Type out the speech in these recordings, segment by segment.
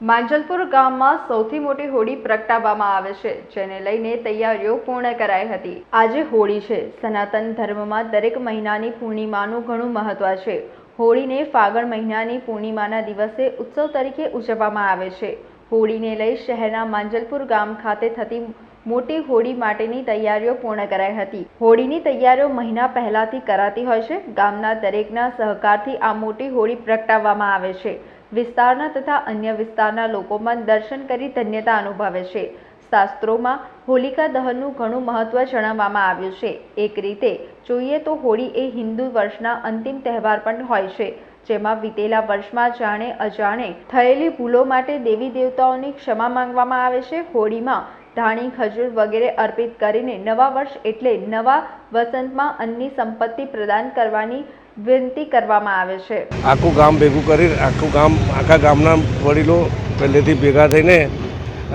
માંજલપુર ગામમાં સૌથી મોટી હોળી પ્રગટાવવામાં આવે છે, જેને લઈને તૈયારીઓ પૂર્ણ કરાઈ હતી. આજે હોળી છે. સનાતન ધર્મમાં દરેક મહિનાની પૂર્ણિમાનું ઘણું મહત્વ છે. હોળીને ફાગણ મહિનાની પૂર્ણિમાના દિવસે ઉત્સવ તરીકે ઉજવવામાં આવે છે. હોળીને લઈ શહેરના માંજલપુર ગામ ખાતે થતી મોટી હોળી માટેની તૈયારીઓ પૂર્ણ કરાઈ હતી. હોળીની તૈયારીઓ મહિના પહેલાથી કરાતી હોય છે. ગામના દરેકના સહકારથી આ મોટી હોળી પ્રગટાવવામાં આવે છે. વિસ્તારના તથા અન્ય વિસ્તારના લોકોમાં દર્શન કરી ધન્યતા અનુભવે છે. શાસ્ત્રોમાં હોલિકા દહનનું ઘણું મહત્વ જણાવવામાં આવ્યું છે. એક રીતે જોઈએ તો હોળી એ હિન્દુ વર્ષના અંતિમ તહેવાર પણ હોય છે, જેમાં વીતેલા વર્ષમાં જાણે અજાણે થયેલી ભૂલો માટે દેવી દેવતાઓની ક્ષમા માંગવામાં આવે છે. હોળીમાં ધાણી, ખજૂર વગેરે અર્પિત કરીને નવા વર્ષ એટલે નવા વસંતમાં અન્નની સંપત્તિ પ્રદાન કરવાની વિનંતી કરવામાં આવે છે. આખું ગામ ભેગું કરી આખું ગામ આખા ગામના વડીલો પહેલેથી ભેગા થઈને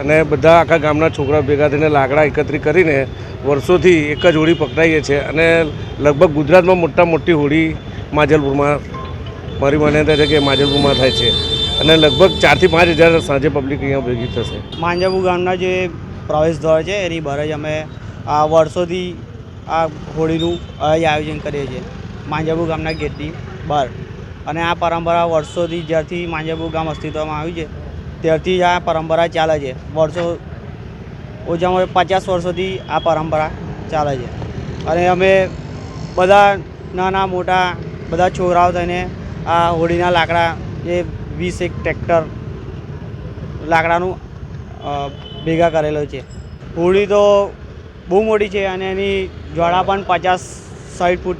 અને બધા આખા ગામના છોકરા ભેગા થઈને લાકડા એકત્રિત કરીને વર્ષોથી એક જ હોળી પકડાઈએ છીએ અને લગભગ ગુજરાતમાં મોટા મોટી હોળી માજલપુરમાં મારી માન્યતા છે કે માજલપુરમાં થાય છે અને લગભગ ચારથી પાંચ હજાર સાંજે પબ્લિક અહીંયા ભેગી થશે. માંજાબુ ગામના જે પ્રવેશ દ્વાર છે એની બહાર જ અમે આ વર્ષોથી આ હોળીનું અહીં આયોજન કરીએ છીએ. માંજાબુ ગામના ગેટની બહાર અને આ પરંપરા વર્ષોથી જ્યારથી માંજાબુ ગામ અસ્તિત્વમાં આવ્યું છે, ત્યારથી જ આ પરંપરા ચાલે છે. વર્ષો, ઓછામાં પચાસ વર્ષોથી આ પરંપરા ચાલે છે. અને અમે બધા નાના, મોટા, બધા છોકરાઓ થઈને આ હોળીના લાકડા, જે વીસ એક ટ્રેક્ટર લાકડાનું ભેગા કરેલો છે. હોળી તો બહુ મોટી છે અને એની જ્વાળા પણ પચાસ સાઠ ફૂટ